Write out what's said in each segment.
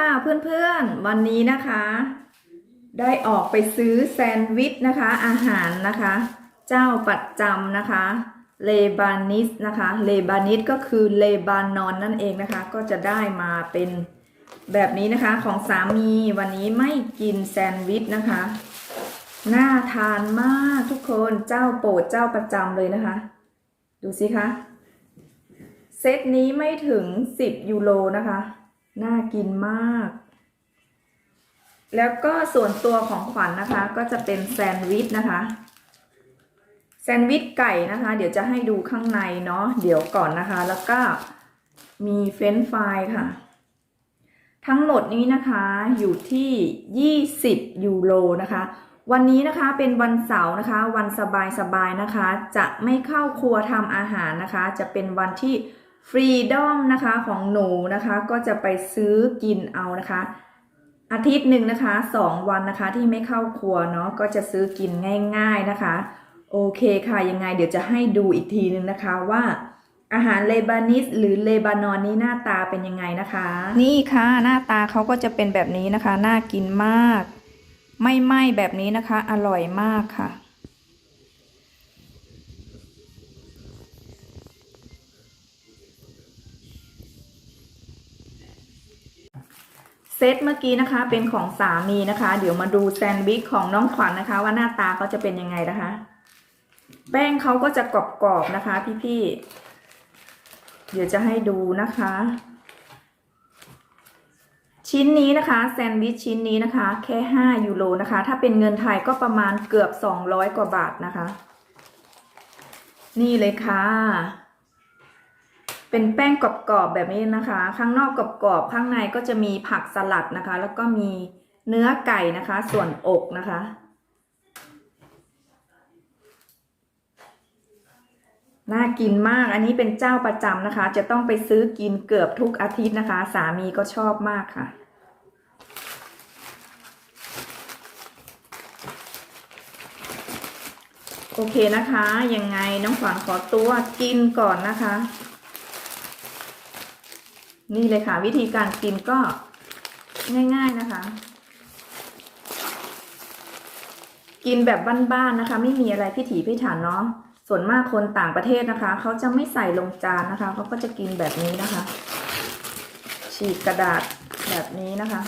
ค่ะเพื่อนๆ วันนี้นะคะ ได้ออกไปซื้อแซนด์วิชนะคะ อาหารนะคะ เจ้าประจำนะคะ เลบานิสนะคะ เลบานิสก็คือเลบานอนนั่นเองนะคะ ก็จะได้มาเป็นแบบนี้นะคะของสามีวันนี้ไม่กินแซนด์วิชนะคะ น่าทานมากทุกคนเจ้าโปรดเจ้าประจำเลยนะคะ ดูสิคะ เซตนี้ไม่ถึง 10 ยูโรนะคะ น่ากินมาก แล้วก็ส่วนตัวของขวัญนนะคะ ก็จะเป็นแซนด์วิชนะคะ แซนด์วิชไก่นะคะ เดี๋ยวจะให้ดูข้างในเนาะเดี๋ยวก่อนนะคะ แล้วก็มีเฟรนฟรายค่ะ ทั้งหมดนี้นะคะอยู่ที่ 20 ยูโรนะคะ วันนี้นะคะเป็นวันเสาร์นะคะ วันสบายๆนะคะ จะไม่เข้าครัวทำอาหารนะคะ จะเป็นวันที่ ฟรีดอมนะคะของหนูนะคะก็จะไปซื้อกินเอานะคะ อาทิตย์หนึ่งนะคะสองวันนะคะที่ไม่เข้าครัวเนาะก็จะซื้อกินง่าย ๆนะคะ โอเคค่ะยังไงเดี๋ยวจะให้ดูอีกทีนึงนะคะว่าอาหารเลบานิสหรือเลบานอนนี้หน้าตาเป็นยังไงนะคะ นี่ค่ะหน้าตาเขาก็จะเป็นแบบนี้นะคะ น่ากินมาก ไม่ไหม้แบบนี้นะคะ อร่อยมากค่ะ เซตเมื่อกี้นะคะเป็นของสามีนะคะ เดี๋ยวมาดูแซนด์วิชของน้องขวัญนนะคะ ว่าหน้าตาเขาจะเป็นยังไงนะคะ แป้งเขาก็จะกรอบๆนะคะ พี่ๆ เดี๋ยวจะให้ดูนะคะ ชิ้นนี้นะคะแซนด์วิชชิ้นนี้นะคะ แค่ 5 ยูโรนะคะ ถ้าเป็นเงินไทยก็ประมาณเกือบ 200 กว่าบาทนะคะ นี่เลยค่ะ เป็นแป้งกรอบๆแบบนี้นะคะ ข้างนอกกรอบๆข้างในก็จะมีผักสลัดนะคะ แล้วก็มีเนื้อไก่นะคะ ส่วนอกนะคะ น่ากินมากอันนี้เป็นเจ้าประจำนะคะ จะต้องไปซื้อกินเกือบทุกอาทิตย์นะคะ สามีก็ชอบมากค่ะโอเคนะคะ ยังไงน้องขวัญขอตัวกินก่อนนะคะ นี่เลยค่ะ วิธีการกินก็ง่าย ๆนะคะ กินแบบบ้านๆนะคะ ไม่มีอะไรพิถีพิถันเนาะส่วนมากคนต่างประเทศนะคะ เขาจะไม่ใส่ลงจานนะคะเขาก็จะกินแบบนี้นะคะ ฉีกกระดาษแบบนี้นะคะ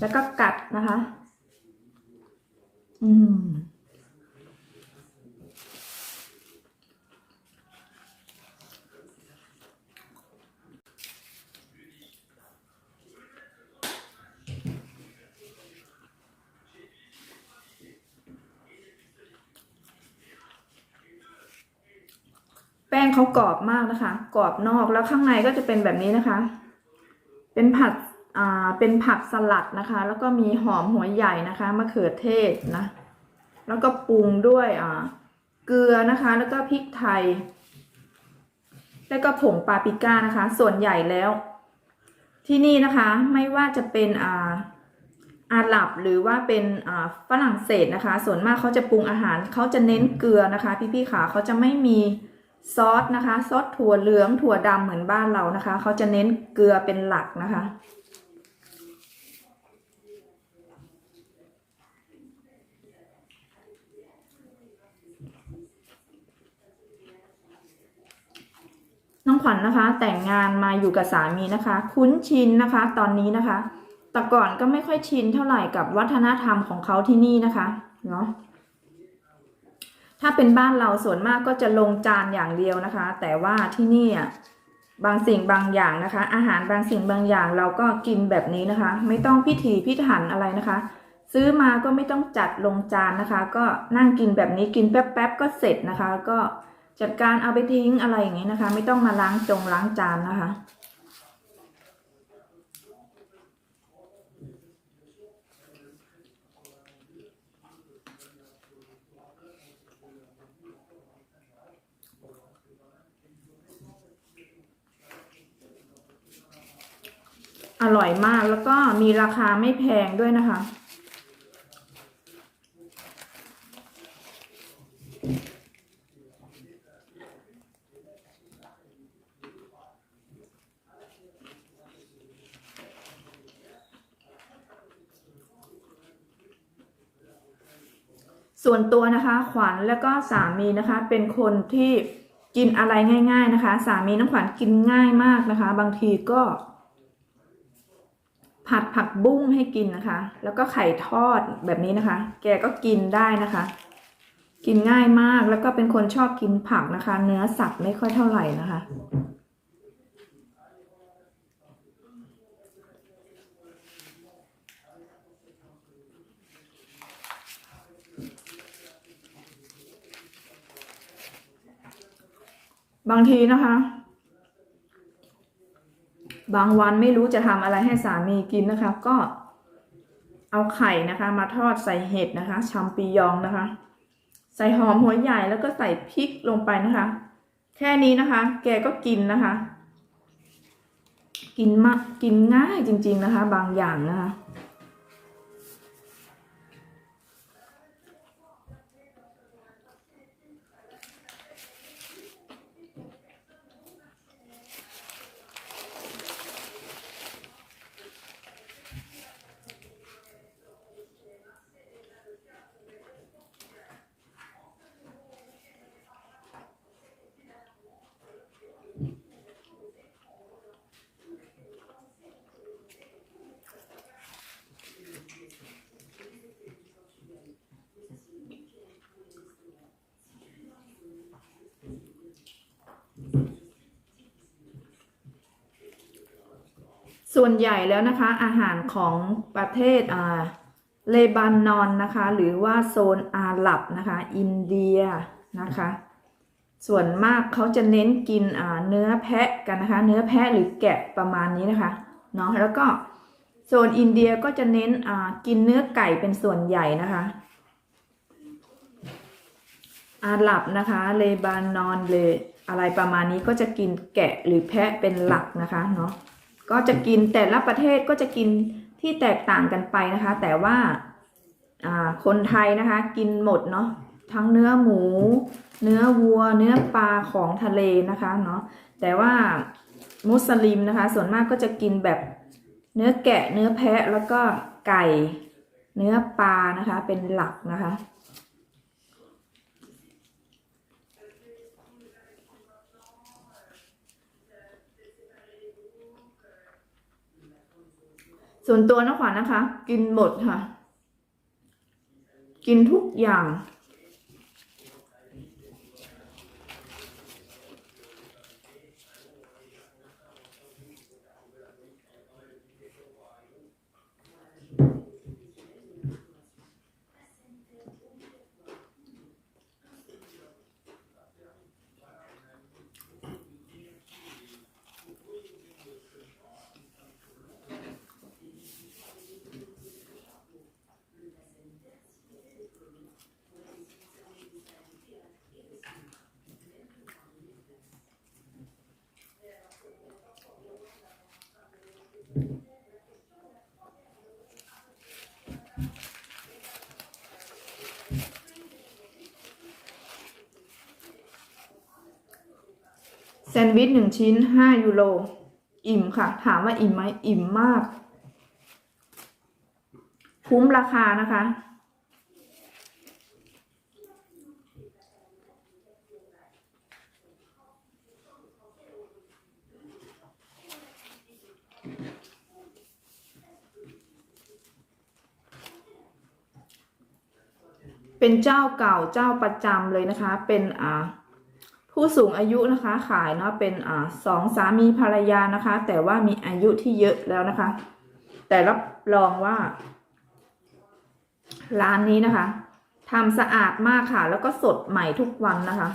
แล้วก็กัดนะคะ อืม แป้งเขากรอบมากนะคะ กรอบนอกแล้วข้างในก็จะเป็นแบบนี้นะคะ เป็นผัดอ่าเป็นผักสลัดนะคะ แล้วก็มีหอมหัวใหญ่นะคะมะเขือเทศนะ แล้วก็ปรุงด้วยอ่าเกลือนะคะ แล้วก็พริกไทย แล้วก็ผงปาปริก้านะคะ ส่วนใหญ่แล้ว ที่นี่นะคะไม่ว่าจะเป็นอ่าอาหรับหรือว่าเป็นอ่าฝรั่งเศสนะคะ ส่วนมากเขาจะปรุงอาหารเขาจะเน้นเกลือนะคะ พี่ๆขาเขาจะไม่มี ซอสนะคะ ซอสถั่วเหลืองถั่วดำเหมือนบ้านเรานะคะ เขาจะเน้นเกลือเป็นหลักนะคะ น้องขวัญนนะคะ แต่งงานมาอยู่กับสามีนะคะ คุ้นชินนะคะ ตอนนี้นะคะ แต่ก่อนก็ไม่ค่อยชินเท่าไหร่กับวัฒนธรรมของเขาที่นี่นะคะเนาะ ถ้าเป็นบ้านเราส่วนมากก็จะลงจานอย่างเดียวนะคะ แต่ว่าที่นี่อะบางสิ่งบางอย่างนะคะ อาหารบางสิ่งบางอย่างเราก็กินแบบนี้นะคะ ไม่ต้องพิถีพิถันอะไรนะคะ ซื้อมาก็ไม่ต้องจัดลงจานนะคะ ก็นั่งกินแบบนี้กินแป๊บๆก็เสร็จนะคะ ก็จัดการเอาไปทิ้งอะไรอย่างนี้นะคะ ไม่ต้องมาล้างจงล้างจานนะคะ อร่อยมากแล้วก็มีราคาไม่แพงด้วยนะคะ ส่วนตัวนะคะ ขวัญแล้วก็สามีนะคะ เป็นคนที่กินอะไรง่าย ๆนะคะ สามีน้องขวัญกินง่ายมากนะคะ บางทีก็ ผัดผักบุ้งให้กินนะคะ แล้วก็ไข่ทอดแบบนี้นะคะ แกก็กินได้นะคะ กินง่ายมากแล้วก็เป็นคนชอบกินผักนะคะ เนื้อสัตว์ไม่ค่อยเท่าไหร่นะคะ บางทีนะคะ บางวันไม่รู้จะทำอะไรให้สามีกินนะคะ ก็เอาไข่นะคะ มาทอดใส่เห็ดนะคะชัมปิยองนะคะ ใส่หอมหัวใหญ่แล้วก็ใส่พริกลงไปนะคะ แค่นี้นะคะ แกก็กินนะคะ กินมากกินง่ายจริง ๆนะคะ บางอย่างนะคะ ส่วนใหญ่แล้วนะคะอาหารของประเทศอ่าเลบานอนนะคะ หรือว่าโซนอาหรับนะคะ อินเดียนะคะ ส่วนมากเขาจะเน้นกินอ่าเนื้อแพะกันนะคะ เนื้อแพะหรือแกะประมาณนี้นะคะเนาะแล้วก็โซนอินเดียก็จะเน้นอ่ากินเนื้อไก่เป็นส่วนใหญ่นะคะอาหรับนะคะเลบานอนเลยอะไรประมาณนี้ก็จะกินแกะหรือแพะเป็นหลักนะคะเนาะ ก็จะกินแต่ละประเทศก็จะกินที่แตกต่างกันไปนะคะ แต่ว่าคนไทยนะคะ กินหมดเนาะทั้งเนื้อหมู เนื้อวัว เนื้อปลาของทะเลนะคะเนาะแต่ว่ามุสลิมนะคะ ส่วนมากก็จะกินแบบเนื้อแกะเนื้อแพะแล้วก็ไก่ เนื้อปลานะคะเป็นหลักนะคะ ส่วนตัวน้องขวัญนะคะ กินหมดค่ะ กินทุกอย่าง แซนด์วิชหนึ่งชิ้นห้ายูโร อิ่มค่ะ ถามว่าอิ่มไหมอิ่มมาก คุ้มราคานะคะ เป็นเจ้าเก่าเจ้าประจำเลยนะคะ เป็นอ่า ผู้สูงอายุนะคะขายเนาะเป็นอ่าสองสามีภรรยานะคะ แต่ว่ามีอายุที่เยอะแล้วนะคะ แต่รับรองว่า ร้านนี้นะคะทำสะอาดมากค่ะ แล้วก็สดใหม่ทุกวันนะคะ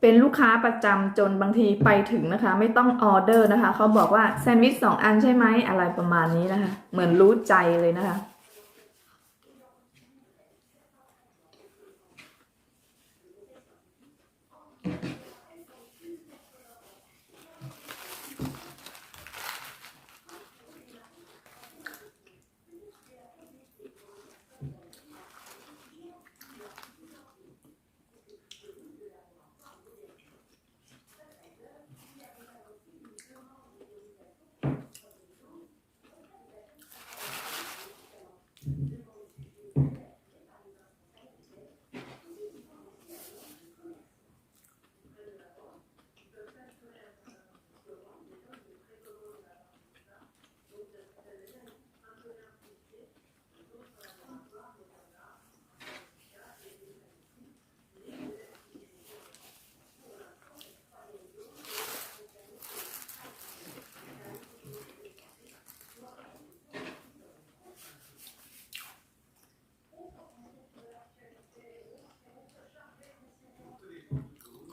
เป็นลูกค้าประจำจนบางทีไปถึงนะคะ ไม่ต้องออเดอร์นะคะ เขาบอกว่าแซนด์วิชสองอันใช่ไหมอะไรประมาณนี้นะคะ เหมือนรู้ใจเลยนะคะ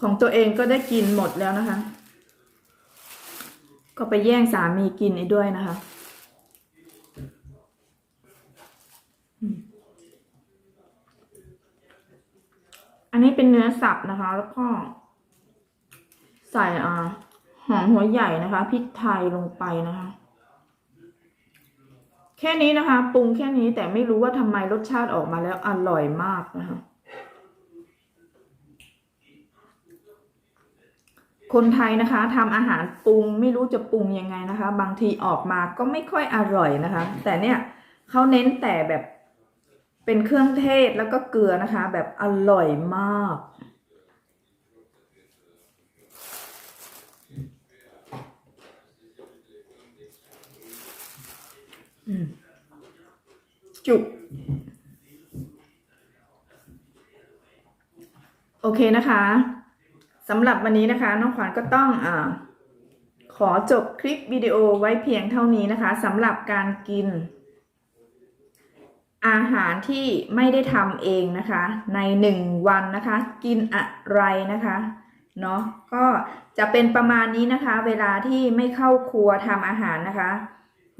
ของตัวเองก็ได้กินหมดแล้วนะคะ ก็ไปแย่งสามีกินอีกด้วยนะคะอันนี้เป็นเนื้อสับนะคะ แล้วก็ใส่อ่าหอมหัวใหญ่นะคะพริกไทยลงไปนะคะ แค่นี้นะคะ ปรุงแค่นี้แต่ไม่รู้ว่าทำไมรสชาติออกมาแล้วอร่อยมากนะคะ คนไทยนะคะทำอาหารปรุงไม่รู้จะปรุงยังไงนะคะ บางทีออกมาก็ไม่ค่อยอร่อยนะคะ แต่เนี่ยเขาเน้นแต่แบบเป็นเครื่องเทศแล้วก็เกลือนะคะ แบบอร่อยมาก จุกโอเคนะคะ สำหรับวันนี้นะคะ น้องขวัญก็ต้องอขอจบคลิปวิดีโอไว้เพียงเท่านี้นะคะสำหรับการกิน อาหารที่ไม่ได้ทำเองนะคะ ในหนึ่งวันนะคะ กินอะไรนะคะเนาะก็จะเป็นประมาณนี้นะคะ เวลาที่ไม่เข้าครัวทำอาหารนะคะ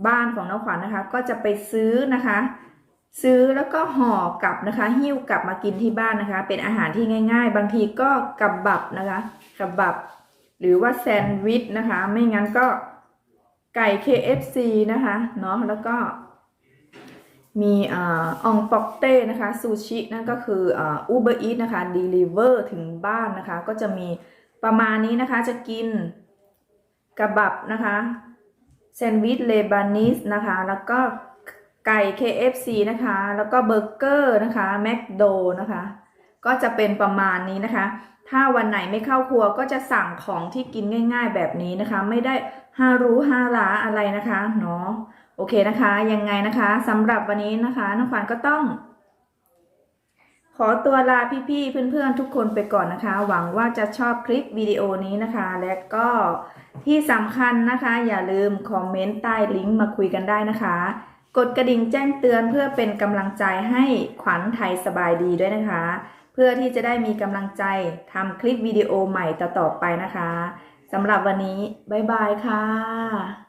บ้านของน้องขวัญนะคะ ก็จะไปซื้อนะคะ ซื้อแล้วก็ห่อกลับนะคะ หิ้วกลับมากินที่บ้านนะคะ เป็นอาหารที่ง่าย ๆ บางทีก็กับบับนะคะกับบับ หรือว่าแซนด์วิชนะคะ ไม่งั้นก็ไก่ KFC นะคะเนาะแล้วก็มีอ่องปอกเต้นะคะซูชินั่นก็คืออูเบอร์อีทนะคะด deliver ถึงบ้านนะคะ ก็จะมีประมาณนี้นะคะจะกินกระบับนะคะแซนด์วิชเลบานิสนะคะ แล้วก็ ไก่ KFC นะคะ แล้วก็เบอร์เกอร์นะคะแมคโดนะคะ ก็จะเป็นประมาณนี้นะคะ ถ้าวันไหนไม่เข้าครัวก็จะสั่งของที่กินง่าย ๆ แบบนี้นะคะ ไม่ได้ฮารู้ฮาราอะไรนะคะเนาะโอเคนะคะ ยังไงนะคะสำหรับวันนี้นะคะน้องขวัญก็ต้อง ขอตัวลาพี่ๆเพื่อนๆ ทุกคนไปก่อนนะคะ หวังว่าจะชอบคลิปวิดีโอนี้นะคะ และก็ที่สำคัญนะคะ อย่าลืมคอมเมนต์ใต้ลิงก์มาคุยกันได้นะคะ กดกระดิ่งแจ้งเตือนเพื่อเป็นกำลังใจให้ขวัญไทยสบายดีด้วยนะคะ เพื่อที่จะได้มีกำลังใจทำคลิปวิดีโอใหม่ต่อๆไปนะคะสำหรับวันนี้ บ๊ายบายค่ะ